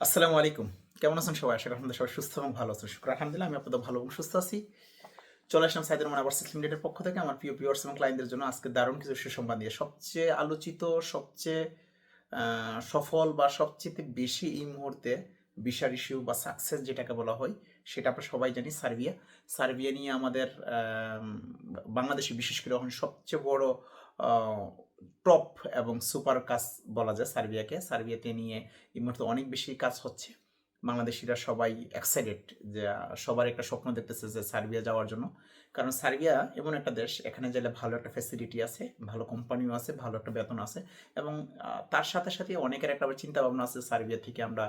আসসালামু আলাইকুম। কেমন আছেন সবাই? আশা করি সবাই সুস্থ এবং ভালো আছেন। শুক্র আলহামদুলিল্লাহ, আমি আপনাদের ভালো এবং সুস্থ আছি। চলে আসলাম সাইদুর রহমান আবার লিমিটেডের পক্ষ থেকে আমার প্রিয় পিওর্স এবং ক্লায়েন্টদের জন্য আজকে দারুণ কিছু সুসংবাদ দিয়ে সবচেয়ে আলোচিত, সবচেয়ে সফল বা সবচেয়ে বেশি এই মুহূর্তে বিশাল ইস্যু বা সাকসেস যেটাকে বলা হয়, সেটা আমরা সবাই জানি, সার্বিয়া। সার্বিয়া নিয়ে আমাদের বাংলাদেশে বিশেষ করে এখন সবচেয়ে বড় টপ এবং সুপার কাজ বলা যায় সার্বিয়াকে। সার্বিয়াতে নিয়ে এই মুহূর্তে অনেক বেশি কাজ হচ্ছে। বাংলাদেশিরা সবাই এক্সাইটেড যে, সবার একটা স্বপ্ন দেখতেছে যে সার্বিয়া যাওয়ার জন্য। কারণ সার্বিয়া এমন একটা দেশ, এখানে গেলে ভালো একটা ফ্যাসিলিটি আছে, ভালো কোম্পানিও আছে, ভালো একটা বেতন আছে এবং তার সাথে সাথে অনেকের একটা চিন্তা ভাবনা আছে সার্বিয়া থেকে আমরা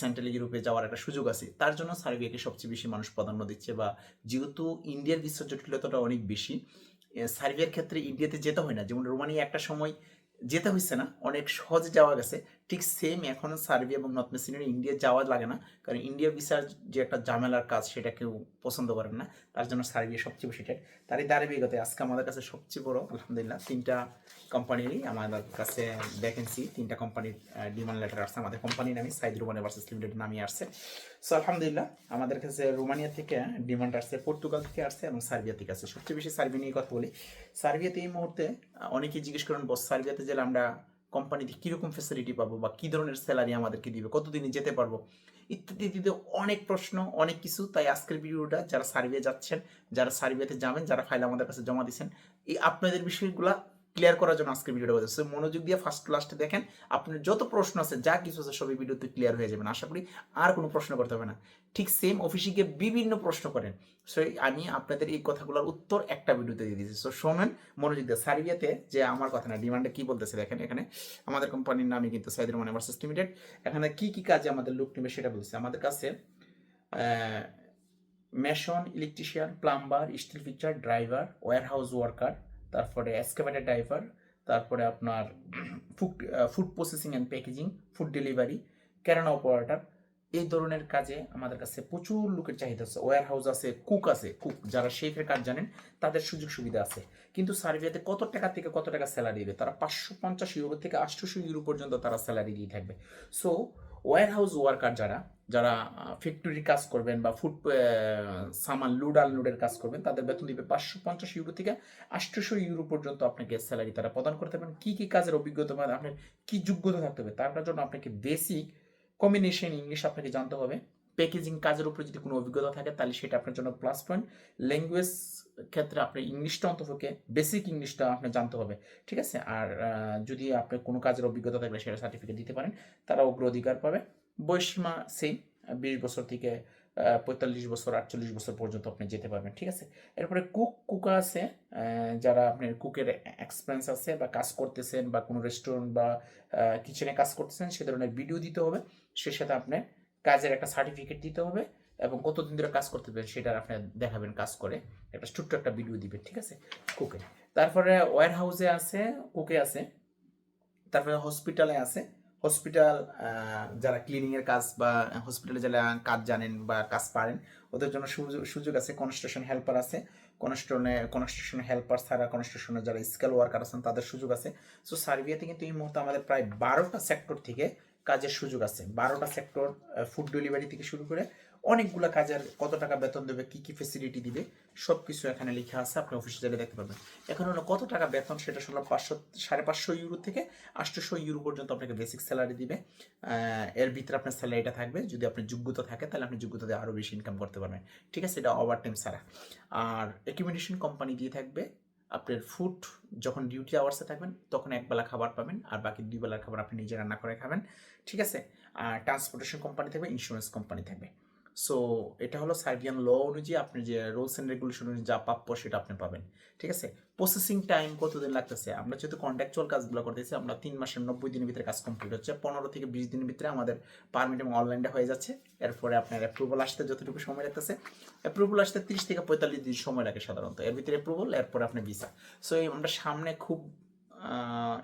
সেন্ট্রাল ইউরোপে যাওয়ার একটা সুযোগ আছে। তার জন্য সার্বিয়াকে সবচেয়ে বেশি মানুষ প্রাধান্য দিচ্ছে বা যেহেতু ইন্ডিয়ার বিশ্ব জটিলতাটা অনেক বেশি সার্বিয়ার ক্ষেত্রে ইন্ডিয়াতে যেতে হয় না। যেমন রোমানিয়া একটা সময় যেতে হচ্ছে না, অনেক সহজে যাওয়া গেছে। ঠিক সেম এখন সার্বিয়া এবং নর্থ মেসিনের ইন্ডিয়া যাওয়া লাগে না। কারণ ইন্ডিয়া ভিসার যে একটা জামেলার কাজ সেটা কেউ পছন্দ করেন না। তার জন্য সার্বিয়া সবচেয়ে বেশি টাইট তারই দাঁড়িয়ে আজকে আমাদের কাছে সবচেয়ে বড়, আলহামদুলিল্লাহ, তিনটা কোম্পানিরই আমাদের কাছে ভ্যাকেন্সি তিনটা কোম্পানির ডিমান্ড লেটার আসছে। আমাদের কোম্পানির নামে সাইদ রোমানিয়া ভার্সেস লিমিটেড নামই আসছে। সো আলহামদুলিল্লাহ, আমাদের কাছে রোমানিয়া থেকে ডিমান্ড আসছে পর্তুগাল থেকে আসছে এবং সার্বিয়া থেকে আসছে। সবচেয়ে বেশি সার্বিয়া নিয়ে কথা বলি। সার্বিয়াতে এই মুহূর্তে অনেকেই জিজ্ঞেস করেন, বস সার্বিয়াতে গেলে আমরা কোম্পানিতে কীরকম ফেসিলিটি পাবো বা কী ধরনের স্যালারি আমাদেরকে দিবে, কতদিনে যেতে পারব, ইত্যাদি ইত্যাদি অনেক প্রশ্ন, অনেক কিছু। তাই আজকের ভিডিওটা যারা সার্ভে যাচ্ছেন, যারা সার্ভেতে যাবেন, যারা ফাইল আমাদের কাছে জমা দিচ্ছেন এই আপনাদের বিষয়গুলা ক্লিয়ার করার জন্য আজকের ভিডিওটা বলছে So, মনোযোগ দিয়ে ফার্স্ট লাস্টে দেখেন আপনার যত প্রশ্ন আছে যা কিছু আছে সবই ভিডিওতে ক্লিয়ার হয়ে যাবেন আশা করি আর কোনো প্রশ্ন করতে হবে না। ঠিক সেম অফিসে গিয়ে বিভিন্ন প্রশ্ন করেন। সো আমি আপনাদের এই কথাগুলোর উত্তর একটা ভিডিওতে দিয়ে দিয়েছি। সো শোনেন মনোযোগ দিয়ে। সার্বিয়াতে যে আমার কথা না ডিমান্ডে কি বলতেছে দেখেন এখানে। আমাদের কোম্পানির নামই কিন্তু সাইদুর মানে ভার্সেস লিমিটেড এখানে কি কি কাজে আমাদের লোক নেবে সেটা বলছে। আমাদের কাছে mason electrician plumber steel fixer driver warehouse worker তারপরে এক্সকাভেটার ড্রাইভার তারপরে আপনার food food processing and packaging food delivery crane operator এই ধরনের কাজে আমাদের কাছে প্রচুর লোকের চাহিদা আছে। ওয়ার হাউস আছে কুক আছে কুক যারা শেফের কাজ জানেন, তাদের সুযোগ সুবিধা আছে। কিন্তু সার্বিয়াতে কত টাকা থেকে কত টাকা স্যালারি দেবে? তারা পাঁচশো পঞ্চাশ ইউরো থেকে আটশোশো ইউরো পর্যন্ত তারা স্যালারি দিয়ে থাকবে। সো ওয়্যার হাউস ওয়ার্কার যারা যারা ফ্যাক্টরির কাজ করবেন বা ফুড সামান লুড আনলোডের কাজ করবেন, তাদের বেতন দিবে পাঁচশো পঞ্চাশ ইউরো থেকে আটশোশো ইউরো পর্যন্ত আপনাকে স্যালারি তারা প্রদান করতে পারেন কী কী কাজের অভিজ্ঞতা বা আপনার কী যোগ্যতা থাকতে হবে, তার জন্য আপনাকে বেসিক কম্বিনেশন ইংলিশ আপনাকে জানতে হবে। প্যাকেজিং কাজের উপরে যদি কোনো অভিজ্ঞতা থাকে, তাহলে সেটা আপনার জন্য প্লাস পয়েন্ট ল্যাঙ্গুয়েজ ক্ষেত্রে আপনার ইংলিশটা অন্তপক্ষে বেসিক ইংলিশটা আপনার জানতে হবে, ঠিক আছে? আর যদি আপনার কোনো কাজের অভিজ্ঞতা থাকলে সেটা সার্টিফিকেট দিতে পারেন, তারা অগ্রাধিকার পাবে। বয়সীমা সেম বিশ বছর থেকে পঁয়তাল্লিশ বছর, আটচল্লিশ বছর পর্যন্ত আপনি যেতে পারবেন, ঠিক আছে? এরপরে কুক কুকা আছে যারা আপনার কুকের এক্সপিরিয়েন্স আছে বা কাজ করতেছেন বা কোনো রেস্টুরেন্ট বা কিচেনে কাজ করতেছেন, সে ধরনের ভিডিও দিতে হবে। সে সাথে আপনার কাজের একটা সার্টিফিকেট দিতে হবে এবং কতদিন ধরে কাজ করতে পারেন সেটা আপনি দেখাবেন কাজ করে। একটা ছোট্ট একটা ভিডিও দিবেন, ঠিক আছে? কুকে তারপরে ওয়ার হাউসে আছে কুকে আছে। তারপরে হসপিটালে আছে। হসপিটাল যারা ক্লিনিং এর কাজ বা হসপিটালে যারা কাজ জানেন বা কাজ পারেন, ওদের জন্য সুযোগ আছে। কনস্ট্রাকশন হেল্পার আছে। কনস্ট্রনে কনস্ট্রাকশন হেল্পার ছাড়া কনস্ট্রাকশনে যারা স্কেল ওয়ার্কার আছেন, তাদের সুযোগ আছে। সো সার্বিয়াতে কিন্তু এই মুহূর্তে আমাদের প্রায় বারোটা সেক্টর থেকে কাজের সুযোগ আছে। বারোটা সেক্টর ফুড ডেলিভারি থেকে শুরু করে অনেকগুলো কাজের কত টাকা বেতন দেবে, কি কি ফেসিলিটি দিবে সব কিছু এখানে লেখা আছে, আপনি অফিসে গেলে দেখতে পাবেন। এখন হলো কত টাকা বেতন, সেটা শুনলাম পাঁচশো, সাড়ে পাঁচশো ইউরো থেকে আটশোশো ইউরো পর্যন্ত আপনাকে বেসিক স্যালারি দিবে। এর ভিতরে আপনার স্যালারিটা থাকবে, যদি আপনার যোগ্যতা থাকে, তাহলে আপনি যোগ্যতা দিয়ে আরও বেশি ইনকাম করতে পারবেন। ঠিক আছে? এটা ওভার টাইম ছাড়া। আর অ্যাকুমিডেশন কোম্পানি দিয়ে থাকবে আপনার ফুড যখন ডিউটি আওয়ার্সে থাকবেন, তখন একবেলা খাবার পাবেন আর বাকি দুই বেলার খাবার আপনি নিজে রান্না করে খাবেন। ঠিক আছে? আর ট্রান্সপোর্টেশন কোম্পানি থাকবে ইন্স্যুরেন্স কোম্পানি থাকবে। সো এটা হলো সার্বিয়ান ল অনুযায়ী আপনি যে রুলস অ্যান্ড রেগুলেশন অনুযায়ী যা প্রাপ্য সেটা আপনি পাবেন। ঠিক আছে? প্রসেসিং টাইম কতদিন লাগতেছে? আমরা যেহেতু কন্ট্রাকচুয়াল কাজগুলো করতেছি, আমরা তিন মাসের নব্বই দিনের ভিতরে কাজ কমপ্লিট হচ্ছে। পনেরো থেকে বিশ দিনের ভিতরে আমাদের পারমিট এবং অনলাইনটা হয়ে যাচ্ছে। এরপরে আপনার অ্যাপ্রুভাল আসতে যতটুকু সময় লাগতেছে অ্যাপ্রুভাল আসতে তিরিশ থেকে পঁয়তাল্লিশ দিন সময় লাগে সাধারণত। এর ভিতরে অ্যাপ্রুভাল এরপরে আপনি ভিসা সো আমরা সামনে খুব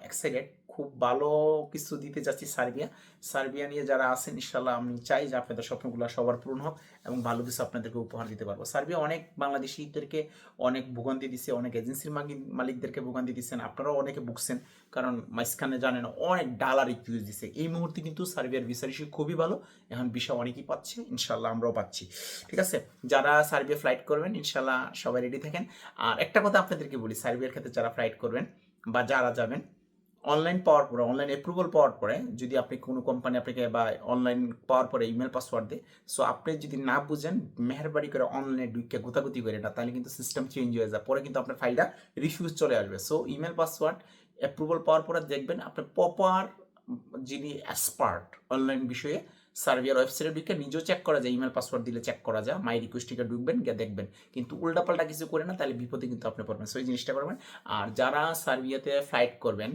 এক্সাইটেড খুব ভালো কিছু দিতে যাচ্ছি সার্বিয়া। সার্বিয়া নিয়ে যারা আছেন ইনশাল্লাহ আমি চাই যে আপনাদের স্বপ্নগুলো সবার পূরণ হোক এবং ভালো কিছু আপনাদেরকে উপহার দিতে পারব। সার্বিয়া অনেক বাংলাদেশিদেরকে অনেক ভোগান্তি দিছে, অনেক এজেন্সির মালিক- মালিকদেরকে ভোগান্তি দিচ্ছেন আপনারাও অনেকে ভুগছেন, কারণ মাঝখানে জানেন অনেক ডালার ইউজ দিছে। এই মুহূর্তে কিন্তু সার্বিয়ার ভিসা রিসিভ খুবই ভালো, এখন ভিসা অনেকেই পাচ্ছে ইনশাল্লাহ আমরাও পাচ্ছি। ঠিক আছে? যারা সার্বিয়া ফ্লাইট করবেন ইনশাল্লাহ সবাই রেডি থাকেন। আর একটা কথা আপনাদেরকে বলি, সার্বিয়ার ক্ষেত্রে যারা ফ্লাইট করবেন বা যারা যাবেন অনলাইন পাওয়ার পরে অনলাইন অ্যাপ্রুভাল পাওয়ার পরে যদি আপনি কোনো কোম্পানি আপনাকে বা অনলাইন পাওয়ার পরে ইমেল পাসওয়ার্ড দেয় সো আপনি যদি না বুঝেন মেহরবানি করে অনলাইনে ঢুকে গোতাগুতি করে না তাহলে কিন্তু সিস্টেম চেঞ্জ হয়ে যায়। পরে কিন্তু আপনার ফাইলটা রিফিউজ চলে আসবে। সো ইমেল পাসওয়ার্ড অ্যাপ্রুভাল পাওয়ার পরে দেখবেন আপনার প্রপার যিনি এক্সপার্ট অনলাইন বিষয়ে সার্ভিয়ার ওয়েবসাইটে ঢুকে নিজেও চেক করা যায় ইমেল পাসওয়ার্ড দিলে চেক করা যায় মাই রিকোয়েস্টিকে ঢুকবেন, গিয়ে দেখবেন। কিন্তু উল্টাপাল্টা কিছু করে না, তাহলে বিপদে কিন্তু আপনি পড়বেন। সো এই জিনিসটা করবেন। আর যারা সার্বিয়াতে ফ্লাইট করবেন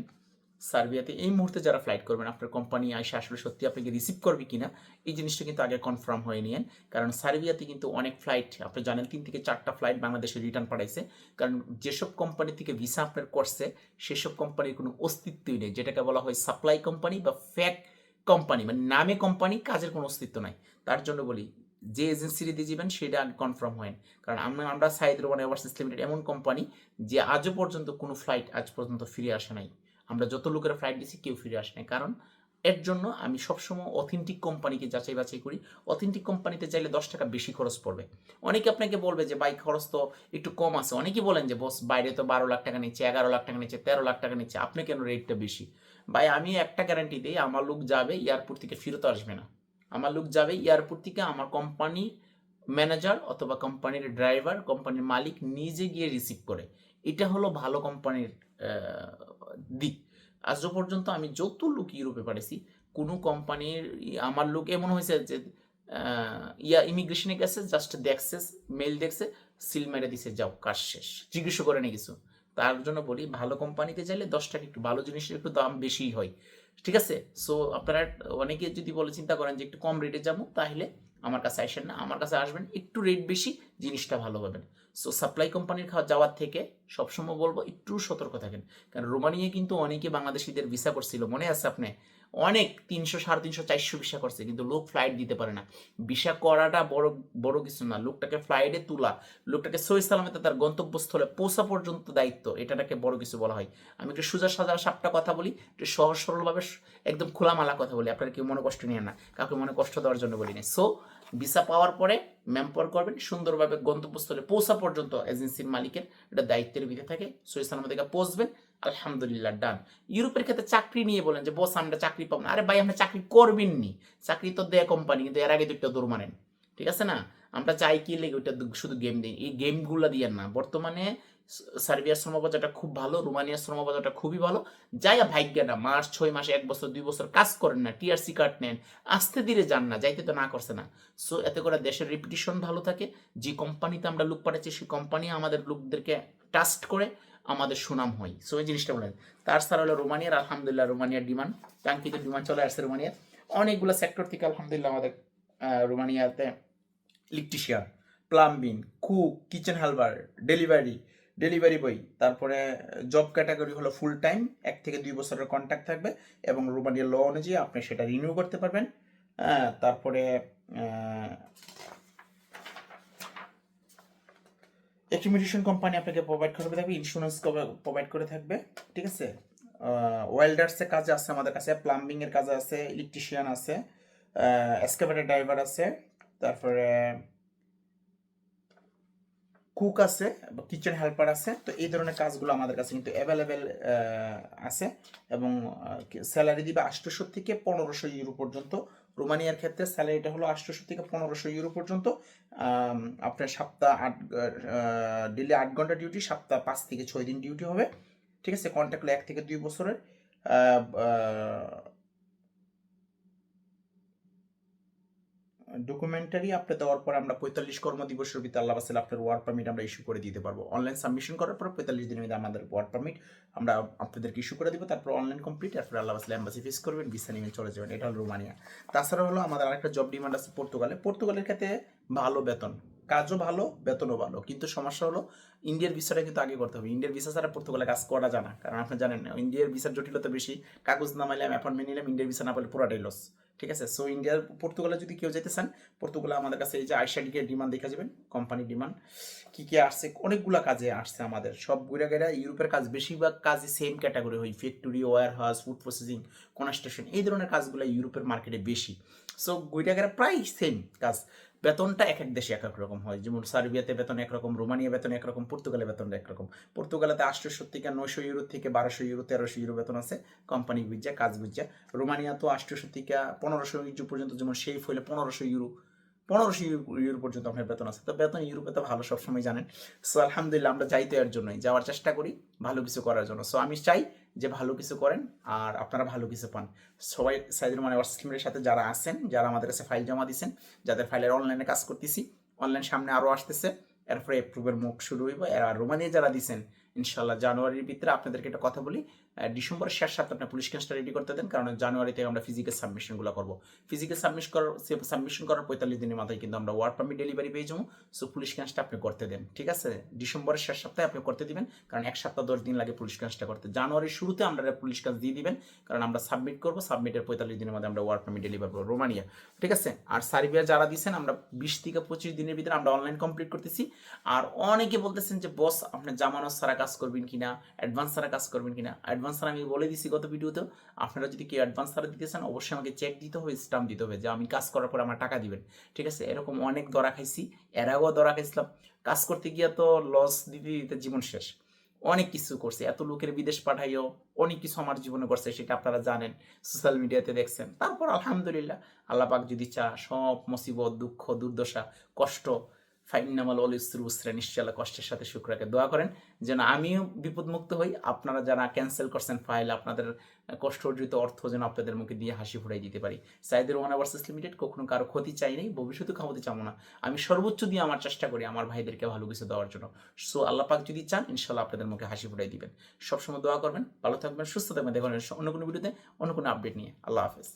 সার্বিয়াতে এই মুহূর্তে যারা ফ্লাইট করবেন, আপনার কোম্পানি আইসা আসলে সত্যি আপনাকে রিসিভ করবে কিনা, এই জিনিসটা কিন্তু আগে কনফার্ম হয়ে নিয়েন। কারণ সার্বিয়াতে কিন্তু অনেক ফ্লাইট আপনি জানেন তিন থেকে চারটা ফ্লাইট বাংলাদেশে রিটার্ন পাঠাইছে। কারণ যেসব কোম্পানি থেকে ভিসা আপনার করছে, সেসব কোম্পানির কোনো অস্তিত্বই নেই। যেটাকে বলা হয় সাপ্লাই কোম্পানি বা ফ্যাক কোম্পানি মানে নামে কোম্পানি কাজের কোনো অস্তিত্ব নাই। তার জন্য বলি, যে এজেন্সি দিয়ে যাবেন, সেটা কনফার্ম হয় কারণ আমরা আমরা সাইদ রোমান ওভারসিস লিমিটেড এমন কোম্পানি যে আজও পর্যন্ত কোনো ফ্লাইট আজ পর্যন্ত ফিরে আসে নাই। আমরা যত লোকেরা ফ্লাইট দিছি কেউ ফিরে আসে না কারণ এর জন্য আমি সবসময় অথেন্টিক কোম্পানিকে যাচাই বাছাই করি। অথেন্টিক কোম্পানিতে চাইলে দশ টাকা বেশি খরচ পড়বে। অনেকে আপনাকে বলবে যে বাইক খরচ তো একটু কম আছে। অনেকেই বলেন যে, বস, বাইরে তো বারো লাখ টাকা নিচ্ছে, এগারো লাখ টাকা নিচ্ছে, তেরো লাখ টাকা নিচ্ছে, আপনি কেন রেটটা বেশি? ভাই, আমি একটা গ্যারান্টি দিই, আমার লোক যাবে এয়ারপোর্ট থেকে ফেরত আসবে না। আমার লোক যাবে এয়ারপোর্ট থেকে আমার কোম্পানির ম্যানেজার অথবা কোম্পানির ড্রাইভার কোম্পানির মালিক নিজে গিয়ে রিসিভ করে। এটা হলো ভালো কোম্পানির দিক আজও পর্যন্ত আমি যত লোক ইউরোপে পাঠিয়েছি, কোনো কোম্পানির, আমার লোক এমন হয়েছে যে ইয়া ইমিগ্রেশনে গেছে জাস্ট দেখছে মেল দেখছে সিল মেরে দিছে, যাও, কাজ শেষ। জিজ্ঞাসা করে না কিছু। তার জন্য বলি, ভালো কোম্পানিতে চাইলে দশ টাকা একটু ভালো জিনিসের একটু দাম বেশিই হয়। ঠিক আছে? সো আপনারা অনেকে যদি বলে চিন্তা করেন যে, একটু কম রেটে যাব, তাহলে আমার কাছে আসেন না। আমার কাছে আসবেন, একটু রেট বেশি, জিনিসটা ভালো পাবেন সো সাপ্লাই কোম্পানির খাওয়া, যাওয়ার থেকে সবসময় বলব একটু সতর্ক থাকেন। কারণ রোমানিয়া কিন্তু অনেকে বাংলাদেশিদের ভিসা করছিল। মনে আছে আপনি? অনেক তিনশো, সাড়ে তিনশো, চারশো ভিসা করছে, কিন্তু লোক ফ্লাইট দিতে পারে না। ভিসা করাটা বড় বড় কিছু না। লোকটাকে ফ্লাইটে তোলা, লোকটাকে সহি সালামতে তার গন্তব্যস্থলে পৌঁছা পর্যন্ত দায়িত্ব এটাকে বড় কিছু বলা হয়। আমি একটু সোজা সাজা সাপটা কথা বলি, একটু সহজ সরলভাবে একদম খোলামালা কথা বলি, আপনারা কেউ মনে কষ্ট নিয়ে না, কাউকে মনে কষ্ট দেওয়ার জন্য বলি না সো ভিসা পাওয়ার পরে ম্যাম্পার করবেন, সুন্দরভাবে গন্তব্যস্থলে পৌঁছা পর্যন্ত এজেন্সির মালিকের এটা দায়িত্বের ভিতরে থাকে। সহি সালামতে পৌঁছবেন আলহামদুলিল্লাহ ডান ইউরোপের ক্ষেত্রে চাকরি নিয়ে বলেন যে, বস, আমরা চাকরি পাবো না। আরে ভাই আপনি চাকরি করবেন নি চাকরি তো দেয় কোম্পানি কিন্তু এর আগে একটা দৌড় মারেন। ঠিক আছে না? আমরা চাই কি লেগে, ওইটা শুধু গেম দিই। এই গেমগুলো দিয়ে না। বর্তমানে সার্বিয়ার শ্রমবাজারটা খুব ভালো, রোমানিয়ার শ্রমবাজারটা খুবই ভালো। যাই ভাগ্য না মাস ছয় মাস এক বছর, দুই বছর কাজ করেন না, টিআরসি কার্ড নেন, আস্তে ধীরে যান না, যাইতে তো না করছে না। সো, এতে করে দেশের রেপুটেশন ভালো থাকে। যে কোম্পানিতে আমরা লোক পাঠাচ্ছি সেই কোম্পানি আমাদের লোকদেরকে ট্রাস্ট করে আমাদের সুনাম হয়। সো এই জিনিসটা বলেন। তার ছাড়া হলো রোমানিয়ার, আলহামদুলিল্লাহ, রোমানিয়ার ডিমান্ড। কাঙ্ক্ষিত ডিমান্ড চলে আসছে রোমানিয়ার। অনেকগুলো সেক্টর থেকে, আলহামদুলিল্লাহ, আমাদের রোমানিয়াতে electrician plumbing cook kitchen helper delivery delivery boy তারপরে জব ক্যাটাগরি হলো ফুল টাইম এক থেকে দুই বছরের কন্ট্যাক্ট থাকবে এবং রোমানিয়ার ল অনুযায়ী আপনি সেটা রিনিউ করতে পারবেন। তারপরে অ্যাকুমিডেশন কোম্পানি আপনাকে প্রোভাইড করে থাকবে ইন্স্যুরেন্স প্রোভাইড করে থাকবে, ঠিক আছে? ওয়েল্ডার্সের কাজে আছে, আমাদের কাছে প্লাম্বিং এর কাজে আছে ইলেকট্রিশিয়ান আছে এসকেভেটার ড্রাইভার আছে, তারপরে কুক আছে কিচেন হেল্পার আছে, তো এই ধরনের কাজগুলো আমাদের কাছে কিন্তু অ্যাভেলেবেল আছে এবং স্যালারি দিবে আটশোশো থেকে পনেরোশো ইউরো পর্যন্ত রোমানিয়ার ক্ষেত্রে স্যালারিটা হলো আটশোশো থেকে পনেরোশো ইউরো পর্যন্ত। আপনার সপ্তাহ আট ডেলি আট ঘণ্টা ডিউটি সপ্তাহ পাঁচ থেকে ছয় দিন ডিউটি হবে। ঠিক আছে? কন্ট্যাক্ট হলো এক থেকে দুই বছরের। ডকুমেন্টারি আপনি দেওয়ার পর আমরা পঁয়তাল্লিশ কর্মদিবসের ভিতরে আল্লাহ বাসাল আপনার ওয়ার্ক পারমিট আমরা ইস্যু করে দিতে পারব। অনলাইন সাবমিশন করার পর পঁয়তাল্লিশ দিনের মধ্যে আমাদের ওয়ার্ক পারমিট আমরা আপনাদেরকে ইস্যু করে দিব, তারপর অনলাইন কমপ্লিট তারপর আল্লাহ বাসাল এম্বাসি ফেস করবেন ভিসা নিয়ে চলে যাবেন। এটা হলো রোমানিয়া। তাছাড়া হলো আমাদের আরেকটা জব ডিমান্ড আছে পর্তুগালে। পর্তুগালের ক্ষেত্রে ভালো বেতন। কাজও ভালো, বেতনও ভালো। কিন্তু সমস্যা হলো ইন্ডিয়ার ভিসাটা কিন্তু আগে করতে হবে। ইন্ডিয়ার ভিসা ছাড়া পর্তুগালে কাজ করা জানা কারণ আপনি জানেন না ইন্ডিয়ার ভিসার জটিলতা বেশি। কাগজ না মাইলে আমি অ্যাপয়েন্টমেন্ট নিলাম, ইন্ডিয়ার ভিসা না পেলে পুরাটাই লস ঠিক আছে? সো ইন্ডিয়ার পর্তুগালে যদি কেউ যেতে চান পর্তুগালে আমাদের কাছে এই যে আইসাডিকে ডিমান্ড দেখা যাবেন কোম্পানি ডিমান্ড কি কি আসছে? অনেকগুলো কাজে আসছে আমাদের। সব গুড়া গেরা ইউরোপের কাজ, বেশিরভাগ কাজই সেম ক্যাটাগরি হয়। Factory warehouse food processing construction এই ধরনের কাজগুলো ইউরোপের মার্কেটে বেশি। সো ঘুরে গেরা প্রায় সেম কাজ। বেতনটা এক এক দেশে এক এক রকম হয়। যেমন সার্বিয়াতে বেতন একরকম রোমানিয়া বেতন একরকম পর্তুগালে বেতনটা একরকম পর্তুগালেতে আটশোশো থেকে নয়শো ইউরো থেকে বারোশো ইউরো, তেরোশো ইউরো বেতন আছে। কোম্পানি বুঝা কাজ বুঝা রোমানিয়া তো আটশোশো থেকে পনেরোশো ইউরো পর্যন্ত, যেমন সেই হইলে পনেরোশো ইউরো পনেরোশো ইউরো পর্যন্ত আপনার বেতন আছে। তো বেতন ইউরোপে তো ভালো সবসময় জানেন। সো আলহামদুলিল্লাহ, আমরা যাইতে এর জন্যই। যাওয়ার চেষ্টা করি, ভালো কিছু করার জন্য। সো আমি চাই যে ভালো কিছু করেন আর আপনারা ভালো কিছু পান। সবাই সাইদুর মানে ওয়ার্সিমের সাথে যারা আছেন, যারা আমাদের কাছে ফাইল জমা দিয়েছেন যাদের ফাইলের অনলাইনে কাজ করতেছি অনলাইন সামনে আরও আসতেছে, এরপরে এপ্রুভের মুখ শুরু হইব। আর রোমানিয়া যারা দিছেন ইনশাল্লাহ জানুয়ারির ভিতরে আপনাদেরকে একটা কথা বলি ডিসেম্বরের শেষ সাথে আপনার পুলিশ কেসটা রেডি করতে দেন, কারণ জানুয়ারিতে আমরা ফিজিক্যাল সাবমিশনগুলো করব। ফিজিক্যাল সাবমিশ করার সাবমিশন করার পঁয়তাল্লিশ দিনের মাথায় কিন্তু আমরা ওয়ার্ক পারমিট ডেলিভারি পেয়ে যাব। সো পুলিশ কেসটা আপনি করতে দেন, ঠিক আছে? ডিসেম্বরের শেষ সপ্তাহে আপনি করতে দিবেন, কারণ এক সপ্তাহ দশ দিন লাগে পুলিশ কাজটা করতে। জানুয়ারির শুরুতে আমরা পুলিশ কাজ দিয়ে দিবেন, কারণ আমরা সাবমিট করব সাবমিটের পঁয়তাল্লিশ দিনের মধ্যে আমরা ওয়ার্ক পারমিট ডেলিভার করব রোমানিয়া, ঠিক আছে? আর সার্বিয়া যারা দিচ্ছেন আমরা বিশ থেকে পঁচিশ দিনের ভিতরে আমরা অনলাইন কমপ্লিট করতেছি। আর অনেকে বলতেছেন যে, বস, আপনি জামানত ছাড়া কাজ করবেন কিনা? অ্যাডভান্স ছাড়া কাজ করবেন কিনা? অ্যাডভান্স ছাড়া আমি বলে দিছি গত ভিডিওতেও আপনারা যদি কেউ অ্যাডভান্স ছাড়া দিতে চান, অবশ্যই আমাকে চেক দিতে হবে স্টাম্প দিতে হবে যে আমি কাজ করার পর আমার টাকা দিবেন। ঠিক আছে? এরকম অনেক দরা খাইছি এর আগেও দরা খাইছিলাম। কাজ করতে গিয়ে তো লস দিতে দিতে জীবন শেষ। অনেক কিছু করছে। এত লোকের বিদেশ পাঠাইও অনেক কিছু আমার জীবনে করছে, সেটা আপনারা জানেন সোশ্যাল মিডিয়াতে দেখছেন। তারপর আলহামদুলিল্লাহ, আল্লাহ পাক যদি চা সব মুসিবত, দুঃখ, দুর্দশা, কষ্ট ফাইনামাল অল ইসরু উসরা নিশ্চয় কষ্টের সাথে শুক্রাকে দোয়া করেন যেন আমিও বিপদমুক্ত হই। আপনারা যারা ক্যান্সেল করছেন ফাইল, আপনাদের কষ্ট অর্জিত অর্থ যেন আপনাদের মুখে দিয়ে হাসি ফুটাই দিতে পারি। সাইদের ওয়ান ভার্সেস লিমিটেড, কখনো কারও ক্ষতি চাই নাই, ভবিষ্যতে ক্ষমতা চাবো না। আমি সর্বোচ্চ দিয়ে আমার চেষ্টা করি আমার ভাইদেরকে ভালো কিছু দেওয়ার জন্য। সো আল্লাহ পাক যদি চান ইনশাল্লাহ আপনাদের মুখে হাসি ফুটাই দিবেন। সবসময় দোয়া করবেন, ভালো থাকবেন, সুস্থ থাকবেন। দেখবেন অন্য কোনো ভিডিওতে, অন্য কোনো আপডেট নিয়ে। আল্লাহ হাফেজ।